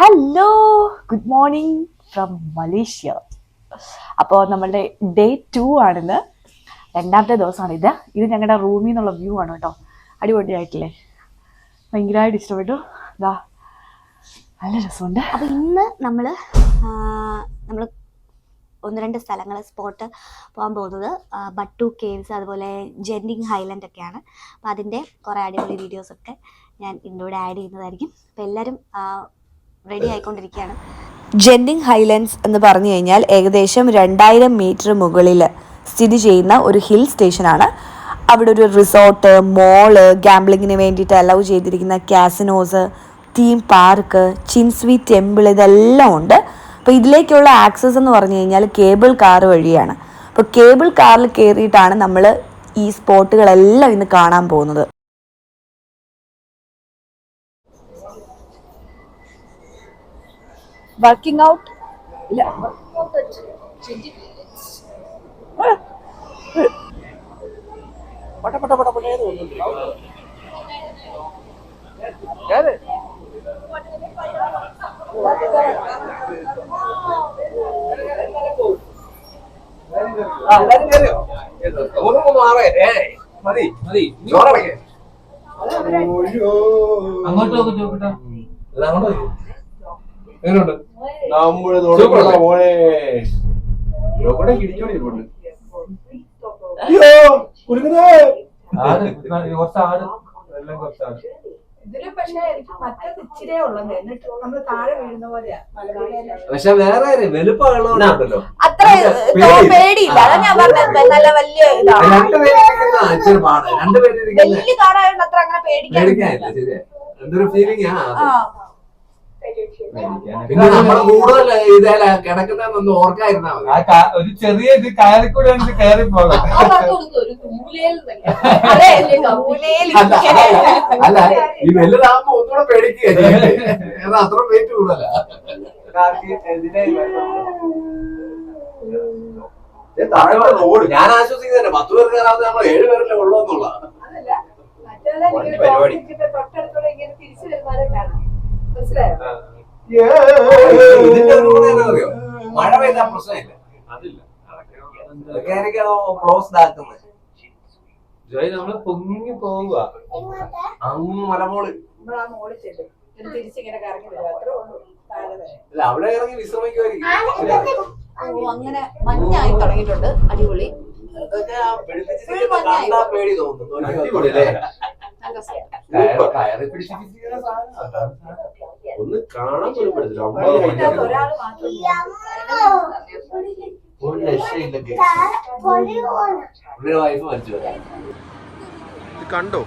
Hello good morning from Malaysia അപ്പോൾ നമ്മളുടെ day to ആണിന്ന്. രണ്ടാമത്തെ ദിവസമാണ് ഇത്. ഇത് ഞങ്ങളുടെ റൂമിൽ നിന്നുള്ള വ്യൂ ആണ് കേട്ടോ. അടിപൊളിയായിട്ടില്ലേ? ഭയങ്കരമായിട്ട് ഇഷ്ടപ്പെട്ടു. ഇതാ നല്ല രസമുണ്ട്. അപ്പോൾ ഇന്ന് നമ്മൾ നമ്മൾ ഒന്ന് രണ്ട് സ്ഥലങ്ങൾ സ്പോട്ട് പോകാൻ പോകുന്നത് ബട്ടു കേവ്സ് അതുപോലെ ജെൻഡിങ് ഹൈലൻഡ് ഒക്കെയാണ്. അപ്പോൾ അതിന്റെ കുറേ അടിപൊളി വീഡിയോസൊക്കെ ഞാൻ ഇതിലൂടെ ആഡ് ചെയ്യുന്നതായിരിക്കും. അപ്പോൾ എല്ലാവരും റെഡി ആയിക്കൊണ്ടിരിക്കുകയാണ്. ജെൻഡിങ് ഹൈലൻഡ്സ് എന്ന് പറഞ്ഞു കഴിഞ്ഞാൽ ഏകദേശം രണ്ടായിരം മീറ്റർ മുകളിൽ സ്ഥിതി ചെയ്യുന്ന ഒരു ഹിൽ സ്റ്റേഷനാണ് അവിടെ ഒരു റിസോർട്ട് മോൾ ഗാംബ്ലിങ്ങിന് വേണ്ടിയിട്ട് അലൗ ചെയ്തിരിക്കുന്ന casinos theme park Chin Swee temple ഇതെല്ലാം ഉണ്ട്. അപ്പോൾ ഇതിലേക്കുള്ള ആക്സസ് എന്ന് പറഞ്ഞു കഴിഞ്ഞാൽ കേബിൾ കാർ വഴിയാണ്. അപ്പോൾ കേബിൾ കാറിൽ കയറിയിട്ടാണ് നമ്മൾ ഈ സ്പോട്ടുകളെല്ലാം ഇന്ന് കാണാൻ പോകുന്നത് വർക്കിംഗ് ഔട്ട് ഇല്ല പട്ട പട്ട പട്ട പട്ടേന്ന് തോന്നുന്നുണ്ട് കേറ്. ആ, എല്ലാരും കേറിയോ? മൂന്ന് മൂന്ന് ഔട്ട്? ഇല്ല. മതി. മതി. ചോറടക്കേ അങ്ങോട്ട് നോക്ക് അങ്ങോട്ട് എങ്ങനെയുണ്ട്? നമ്മൾ തുടങ്ങുന്ന? മോനെ ഇവിടെ കിടിച്ചോണ്ടിരിപ്പുണ്ട് അയ്യോ കുലുങ്ങുന്നേ ആട് കുറച്ച് ആട്. എല്ലാം കുറച്ച് ആട്. ഇതിൽ പക്ഷേ മറ്റത് ഇച്ചിരേ ഉള്ളത് എന്നിട്ട് നമ്മൾ താഴെ വീഴുന്ന പോലെയാ. പക്ഷെ വേറെ വലുപ്പമുള്ളതുണ്ടല്ലോ അത്ര പേടി. പേടിയില്ല. അതാ ഞാൻ പറഞ്ഞത്. നല്ല വലിയ ഇതാണ് രണ്ടുപേരിരിക്കുന്ന വലിയ കാറായതുകൊണ്ട് അത്ര അങ്ങനെ പേടിക്കാൻ എന്തൊരു ഫീലിംഗ് ആ. പിന്നെ നമ്മൾ കൂടുതൽ ഇതേല കിടക്കുന്നതെന്നൊന്ന് ഓർക്കായിരുന്നാ മതി. ആ കാ- ഒരു ചെറിയ ഇത് കയറിക്കൂടെ എനിക്ക് കയറി പോകാം. അതെ അല്ല അല്ല, ഈ വലുതാകുമ്പോ ഒന്നുകൂടെ പേടിക്കുക കാരണം അത്ര വെയിറ്റ് കൂടുതല. ഞാൻ ആശ്വസിക്കുന്നില്ല. പത്ത് പേർ കയറാതെ നമ്മൾ ഏഴ് പേരല്ലേ ഉള്ളൂ എന്നുള്ള അതല്ല, മറ്റേത് വണ്ടി ഇങ്ങനെ പരിപാടി. ടോപ്പിക്കിന്റെ ഇങ്ങനെ തിരിച്ചു കാണാം. മനസ്സിലായോ? ഇതിന്റെ എന്താണെന്നറിയോ? മഴ പെയ്താ പ്രശ്നമില്ല. അതില്ല. ക്ലോസ്ഡ് ആക്കുന്നത് ജോയ് നമ്മൾ പൊങ്ങി പോവുക. അങ്ങ് മലമോൾ. അല്ല അവിടെ ഇറങ്ങി വിശ്രമിക്കുമായിരിക്കും. ഓ അങ്ങനെ മഞ്ഞായി തുടങ്ങിയിട്ടുണ്ട്. അടിപൊളി. പേടി തോന്നുന്നു? നല്ല ഒന്ന് കാണാൻ പോലും പറ്റത്തില്ല. ഒരു രക്ഷയില്ല കേസ്. പുള്ളിയുടെ വൈഫ് മരിച്ചു കണ്ടോ?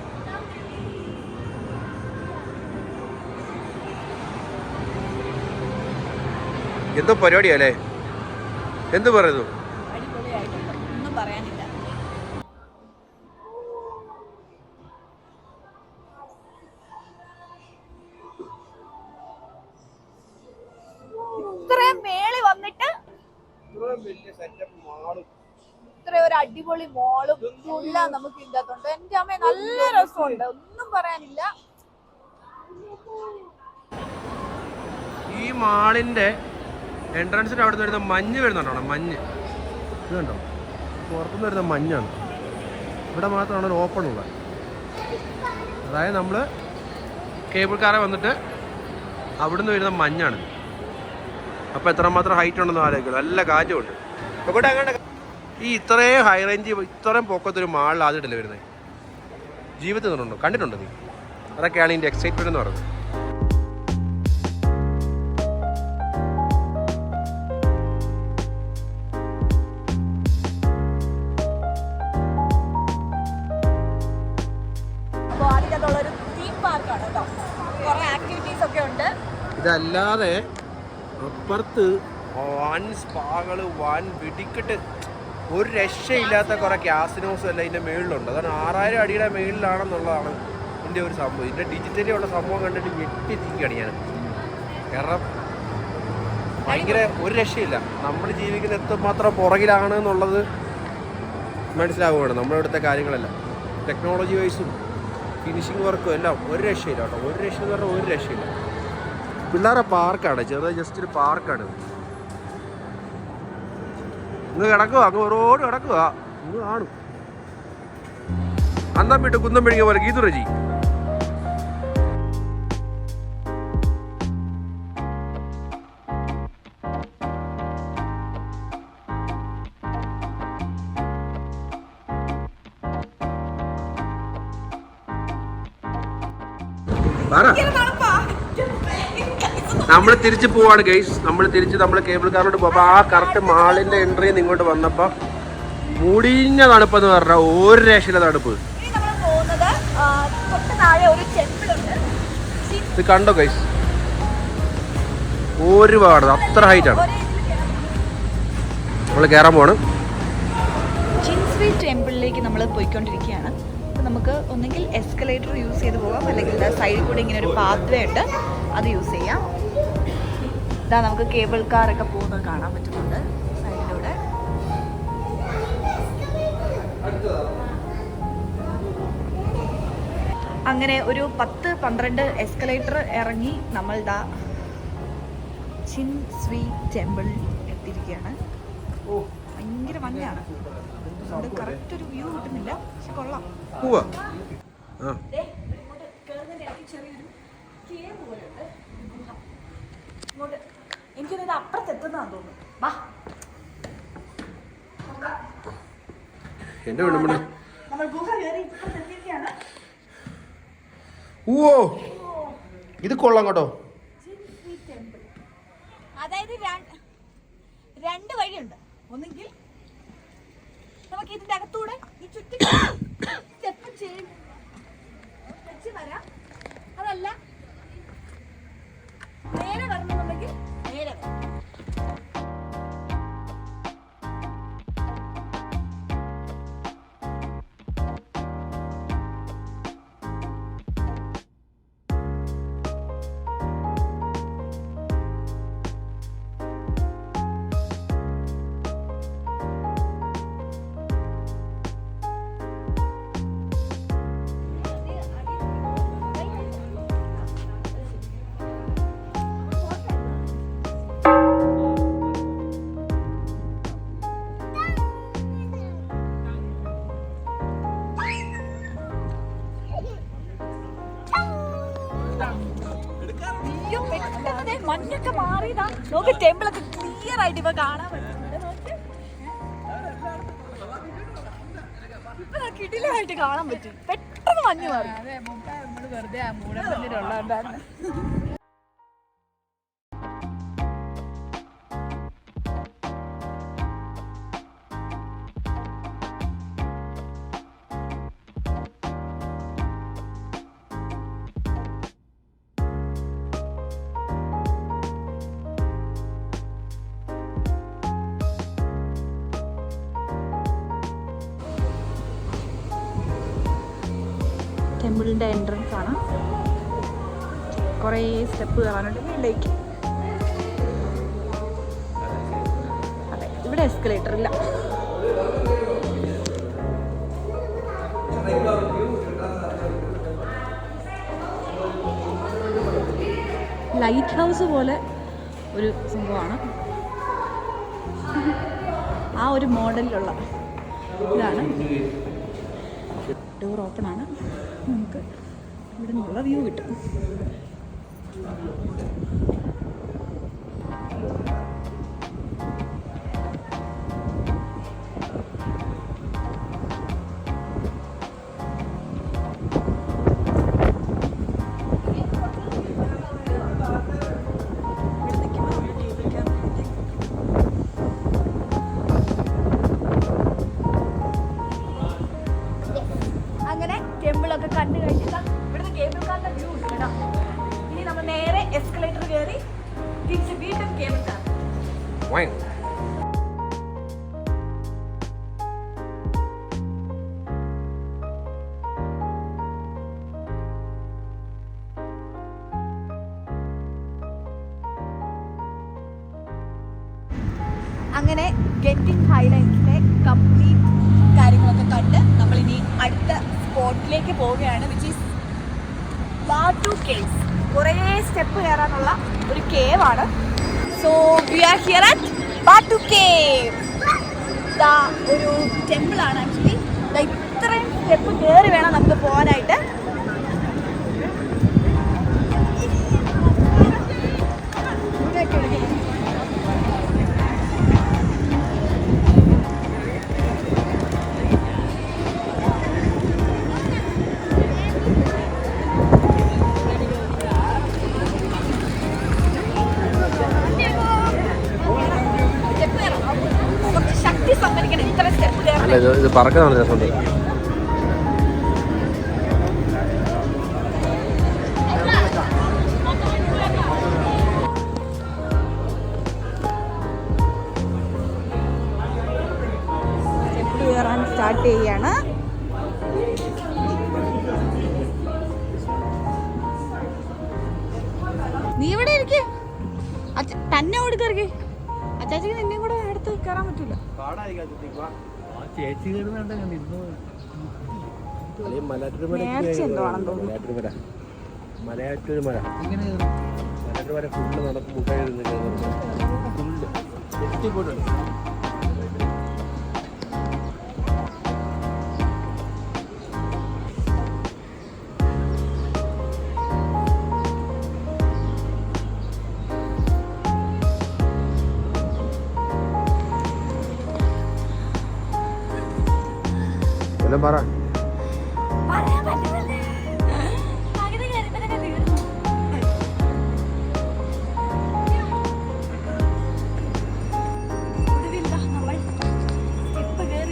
എന്തോ പരിപാടിയല്ലേ എന്ത് പറയുന്നു? ഒന്നും പറയാനില്ല. അടിപൊളി മോളും എല്ലാം നമുക്ക് ഇതിനകത്തുണ്ട് എന്റെ അമ്മ നല്ല രസമുണ്ട്. ഒന്നും പറയാനില്ല. ഈ മാളിന്റെ എൻട്രൻസിന്റെ അവിടെ വരുന്ന മഞ്ഞ് വരുന്നുണ്ടോ? മഞ്ഞ്. ഇത് പുറത്തുനിന്ന് വരുന്ന മഞ്ഞാണ്. ഇവിടെ മാത്രമാണ് ഒരു ഓപ്പൺ ഉള്ളത്. അതായത് നമ്മൾ കേബിൾ കാറെ വന്നിട്ട് അവിടുന്ന് വരുന്ന മഞ്ഞാണ് അപ്പോൾ എത്രമാത്രം ഹൈറ്റ് ഉണ്ടെന്ന് ആലോചിക്കണം. നല്ല കാറ്റുമുണ്ട് ഇവിടെ അങ്ങനെ ഈ ഇത്രയും ഹൈ റേഞ്ച് ഇത്രയും പോക്കത്തൊരു മാളിൽ ആദ്യമായിട്ടല്ലേ വരുന്നത്? ജീവിതത്തിൽ നിന്നുണ്ടോ കണ്ടിട്ടുണ്ടോ നീ? അതൊക്കെയാണ് ഇതിന്റെ എക്സൈറ്റ്മെന്റ് എന്ന് പറയുന്നത്. ഇതല്ലാതെ അപ്പുറത്ത് വൻ സ്പാകൾ വൻ വെടിക്കെട്ട്. ഒരു രക്ഷയില്ലാത്ത കുറെ ക്യാസിനോസ് എല്ലാം ഇതിന്റെ മേളിലുണ്ട്. അതാണ് ആറായിരം അടിയുടെ മേളിലാണെന്നുള്ളതാണ് ഇതിന്റെ ഒരു സംഭവം. ഇതിന്റെ ഡിജിറ്റലി ഉള്ള സംഭവം കണ്ടിട്ട് ഞെട്ടിരിക്കുകയാണ് ഞാൻ. കാരണം ഭയങ്കര ഒരു രക്ഷയില്ല. നമ്മൾ ജീവിക്കുന്ന എത്രമാത്രം പുറകിലാണ് എന്നുള്ളത് മനസ്സിലാവുകയാണ്. നമ്മുടെ ഇവിടുത്തെ കാര്യങ്ങളെല്ലാം. ടെക്നോളജി വൈസും ഫിനിഷിങ് വർക്കും എല്ലാം ഒരു രക്ഷയില്ല കേട്ടോ. ഒരു രക്ഷ എന്ന് പറഞ്ഞാൽ ഒരു രക്ഷയില്ല. പിള്ളേരെ പാർക്കാണ് ചെറുതായി ജസ്റ്റ് ഒരു പാർക്കാണ് ഇങ്ങ് കിടക്കുക അങ്ങ് ഓരോട് കിടക്കുക. ഇന്ന് കാണും. അന്തം വിട്ട് കുന്തം പിടിക്കുക പോലെ ഗീതു തിരിച്ച് പോവാണ് ഗൈസ് നമ്മൾ തിരിച്ച് നമ്മൾ കേബിൾ കാറിലോട്ട് പോകുമ്പോൾ ആ കറക്റ്റ് മാളിന്റെ എൻട്രി ഇങ്ങോട്ട് വന്നപ്പോൾ മുടിഞ്ഞ തണുപ്പെന്ന് പറഞ്ഞാൽ ഒരു രക്ഷയിലെ തണുപ്പ്. ഇത് കണ്ടോ ഗൈസ് ഒരുപാട് അത്ര ഹൈറ്റ് ആണ്. നമ്മൾ കയറാൻ പോവാണ്. ചിൻസ്വി ടെമ്പിളിലേക്ക് നമ്മൾ പോയിക്കൊണ്ടിരിക്കുകയാണ്. അപ്പോൾ നമുക്ക് ഒന്നെങ്കിൽ എസ്കലേറ്റർ യൂസ് ചെയ്ത് പോകാം അല്ലെങ്കിൽ സൈഡിൽ കൂടി ഇങ്ങനെ ഒരു പാത്വേ ഉണ്ട് അത് യൂസ് ചെയ്യാം. ഇതാ നമുക്ക് കേബിൾ കാർ ഒക്കെ പോകുന്നത് കാണാൻ പറ്റുന്നുണ്ട്. സൈഡിലൂടെ അങ്ങനെ ഒരു പത്ത് പന്ത്രണ്ട് എസ്കലേറ്റർ ഇറങ്ങി നമ്മൾ ദാ ചിൻ സ്വീ ടെമ്പിൾ എത്തിയിരിക്കുകയാണ്. ഓ. ഭയങ്കര മഞ്ഞാണ് അത് കറക്റ്റ് ഒരു വ്യൂ കിട്ടുന്നില്ല. പക്ഷെ കൊള്ളാം. ചെറിയൊരു കേ പോലെ ഗുഹ. എനിക്കൊന്നത് അപ്പുറത്ത് എത്തുന്നതാന്ന് തോന്നുന്നു. വാ. വീട് നമ്മുടെ നമ്മൾ ഗുഹ കയറി ഇപ്പുറത്ത് എത്തിയിരിക്കുകയാണ് ഓ ഇത് കൊള്ളാം കേട്ടോ. അതായത് രണ്ട് രണ്ട് വഴിയുണ്ട്. ഒന്നെങ്കിൽ നമുക്ക് ഇതിന്റെ അകത്തൂടെ ഈ ചുറ്റി സ്റ്റെപ്പ് ചെയ്ത് വെച്ച് വരാം. അതല്ല നേരെ വരണമെന്നുണ്ടെങ്കിൽ നേരെ വരാം അയ്യോ മഞ്ഞൊക്കെ നോക്ക് ടെമ്പിൾ ഒക്കെ ക്ലിയർ ആയിട്ട് ഇപ്പൊ കാണാൻ ദാ കിടിലമായിട്ട് കാണാൻ പറ്റും. പെട്ടെന്ന് മഞ്ഞ് മാറി. വെറുതെ ടെമ്പിളിന്റെ എൻട്രൻസ് ആണ്. കുറേ സ്റ്റെപ്പ് കയറാനുണ്ട് വീട്ടിലേക്ക് അതെ ഇവിടെ എസ്കലേറ്റർ ഇല്ല. ലൈറ്റ് ഹൗസ് പോലെ ഒരു സംഭവമാണ്. ആ ഒരു മോഡലിലുള്ള ഇതാണ്. ഡോർ ഓപ്പൺ ആണ്. ഇവിടെ നിന്നുള്ള വ്യൂ കിട്ടും. കയറാനുള്ള ഒരു കേവ് ആണ്. So we are here at Batu cave ഇതാ ഒരു ടെമ്പിൾ ആണ് ആക്ച്വലി ഇത്രയും സ്റ്റെപ്പ് കയറി വേണം നമുക്ക് പോകാനായിട്ട്. അല്ല ഇത് പറക്കുന്നതാണ് രസമുണ്ട് എന്തോ ആണെന്ന് തോന്നുന്നു. മലയാറ്റൂർ മല. മലയാറ്റൂർ മല. ഫുള്ള് നടക്കും. മുട്ടായിരുന്നു ഫുള്ള്. എത്തിപ്പോയിട്ടുണ്ട്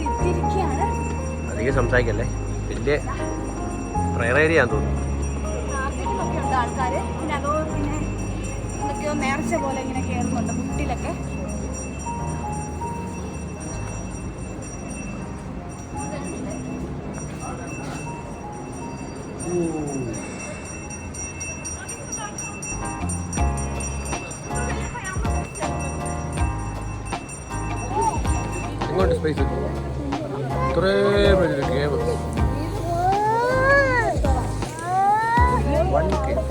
എത്തിയിരിക്കുകയാണ്. അധികം സംസാരിക്കല്ലേ? വലിയ പ്രയർ ഏരിയ തോന്നുന്നു. എങ്ങോട്ട് സ്പേസ് ഇത്രയും പേര് കേവ് വൺ കേവ്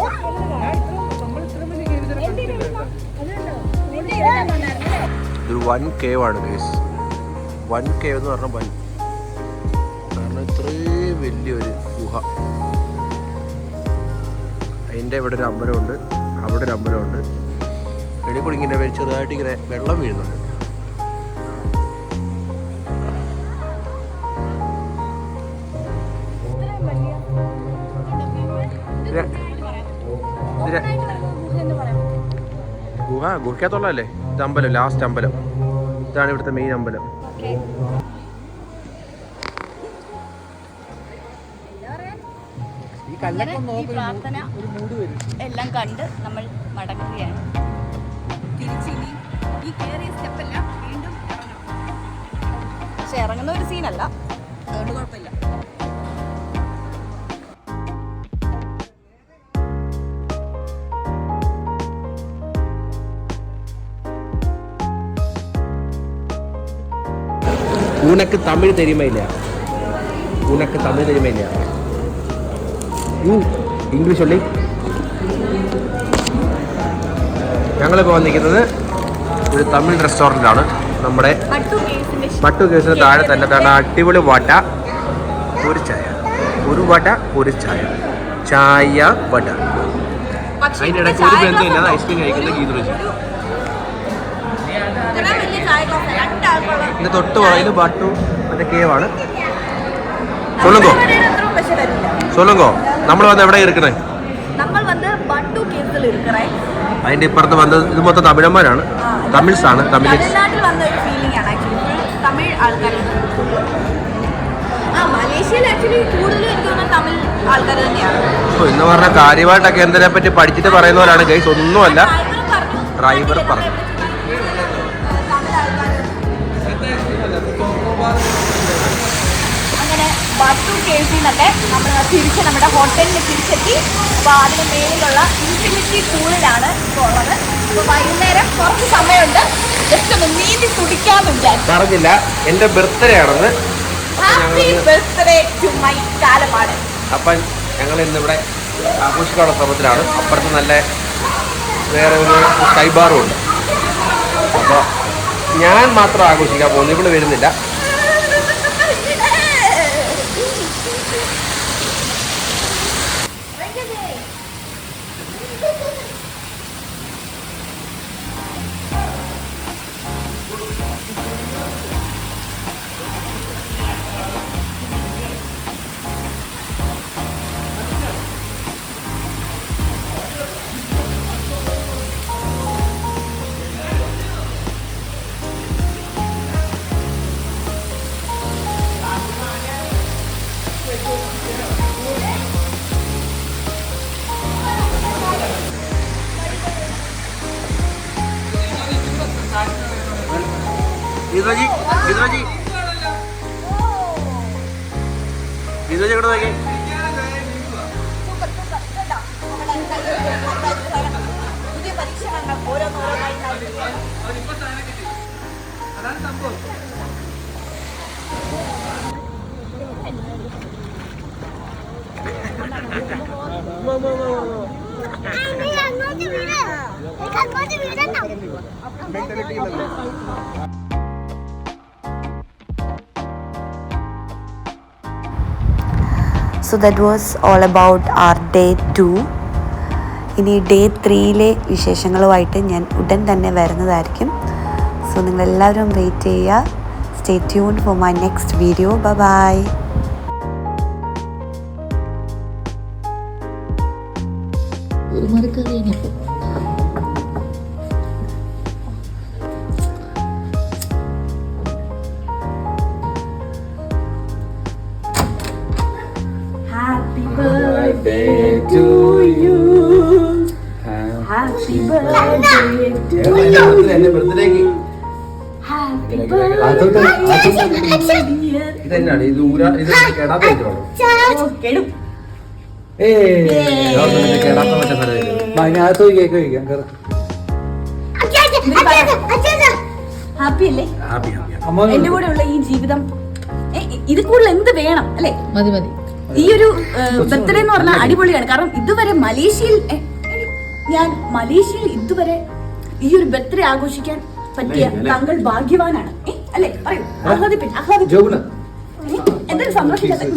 ഇതൊരു വൺ കേവ് ആണ് ഗേസ് വൺ കേവ് എന്ന് പറഞ്ഞാൽ വൺ കാരണം ഇത്രയും വലിയൊരു ഗുഹ. അതിന്റെ ഇവിടെ ഒരു അമ്പലമുണ്ട്. അവിടെ ഒരു അമ്പലമുണ്ട്. വെളിയിൽ ഇങ്ങനെ ചെറുതായിട്ട് ഇങ്ങനെ വെള്ളം വീഴുന്നുണ്ട്. ഗുഹ ഗുഹയ്ക്കകത്തുള്ളതല്ലേ? ഇത് അമ്പലം ലാസ്റ്റ് അമ്പലം. ഇതാണ് ഇവിടുത്തെ മെയിൻ അമ്പലം. അങ്ങനെ ഈ പ്രാർത്ഥന എല്ലാം കണ്ട് നമ്മൾ മടങ്ങുകയാണ്. തിരിച്ചിനി ഈ കയറിയ സ്റ്റെപ്പെല്ലാം വീണ്ടും ഇറങ്ങണം. പക്ഷെ ഇറങ്ങുന്ന ഒരു സീനല്ല. അതുകൊണ്ട് കുഴപ്പമില്ല. ഉനക്ക് തമിഴ് തരുമയില്ല. ഉനക്ക് തമിഴ് തരുമയില്ല. യു ഇംഗ്ലീഷ് ഉള്ളി ഞങ്ങളിപ്പോൾ വന്നിരിക്കുന്നത് ഒരു തമിഴ് റെസ്റ്റോറന്റാണ് നമ്മുടെ പട്ടു കേസിന് താഴെ തന്നെ തന്നെ അടിപൊളി വട ഒരു ചായ. ഒരു വട ഒരു ചായ. ചായ വട. അതിന്റെ ഇടയ്ക്ക് ഒരു ബന്ധമില്ലാതെ ഐസ്ക്രീം കഴിക്കുന്ന ഗീത് വെച്ചു. തൊട്ട് പുറകിൽ ബട്ടു മറ്റേ കേവാണ്. സൊല്ലുങ്കോ സൊല്ലുങ്കോ നമ്മൾ വന്ന് എവിടെ ഇരിക്കണേ? അതിന്റെ ഇപ്പുറത്ത് വന്നത് ഇത് മൊത്തം തമിഴന്മാരാണ്. തമിഴ്സ് ആണ് തമിഴ് ഇന്ന് പറഞ്ഞ കാര്യമായിട്ടൊക്കെ എന്തിനെ പറ്റി പഠിച്ചിട്ട് പറയുന്നവരാണ്. ഗൈസ് ഒന്നുമല്ല. ഡ്രൈവർ പറഞ്ഞു. ബട്ടു കേസിൽ നിന്നൊക്കെ നമ്മൾ തിരിച്ച് നമ്മുടെ ഹോട്ടലിൽ തിരിച്ചെത്തി. അപ്പോൾ അതിന് മേലിലുള്ള ഇൻഫിനിറ്റി പൂളിലാണ് ഇപ്പോൾ ഉള്ളത്. അപ്പോൾ വൈകുന്നേരം കുറച്ച് സമയമുണ്ട്. ജസ്റ്റ് ഒന്ന് നീന്തി തുടിക്കാമെന്ന് വിചാരിച്ചു. പറഞ്ഞില്ല. എന്റെ ബർത്ത്ഡേ ആണെന്ന് ഹാപ്പി ബർത്ത്ഡേ ടു മൈ കാലമാണ്. അപ്പം ഞങ്ങൾ ഇന്നിവിടെ ആഘോഷിക്കാനുള്ള ശ്രമത്തിലാണ്. അപ്പുറത്ത് നല്ല വേറെ ഒരു സ്കൈ ബാറും ഉണ്ട്. അപ്പോൾ ഞാൻ മാത്രം ആഘോഷിക്കാൻ പോകുന്നു. ഇവിടെ വരുന്നില്ല. So that was all about our day two ഇനി ഡേ ത്രീയിലെ വിശേഷങ്ങളുമായിട്ട് ഞാൻ ഉടൻ തന്നെ വരുന്നതായിരിക്കും. സോ നിങ്ങളെല്ലാവരും വെയിറ്റ് ചെയ്യുക. Stay tune for my next video bye bye എന്റെ ബർത്ത്ഡേക്ക് ഇതെന്നാണ്? ഇത് ഊരാ ഇത് കേടാത്ത അതിനകത്ത് കേക്ക് കഴിക്കാം കറക്റ്റ് ഹാപ്പി അല്ലേ? എന്റെ കൂടെ ഉള്ള ഈ ജീവിതം ഇത് കൂടുതൽ എന്ത് വേണം അല്ലേ? മതി മതി. ഈ ഒരു ബർത്ത്ഡേ എന്ന് പറഞ്ഞാൽ അടിപൊളിയാണ്. കാരണം ഇതുവരെ മലേഷ്യയിൽ ഞാൻ മലേഷ്യയിൽ ഇതുവരെ ഈ ഒരു ബർത്ത്ഡേ ആഘോഷിക്കാൻ പറ്റിയ താങ്കൾ ഭാഗ്യവാനാണ്. അല്ലെ അല്ലേ? പറയൂ. ആഹ്ലാദിപ്പിൻ ആഹ്ലാദിപ്പിൻ. എന്തൊരു സന്തോഷിക്കട്ടെ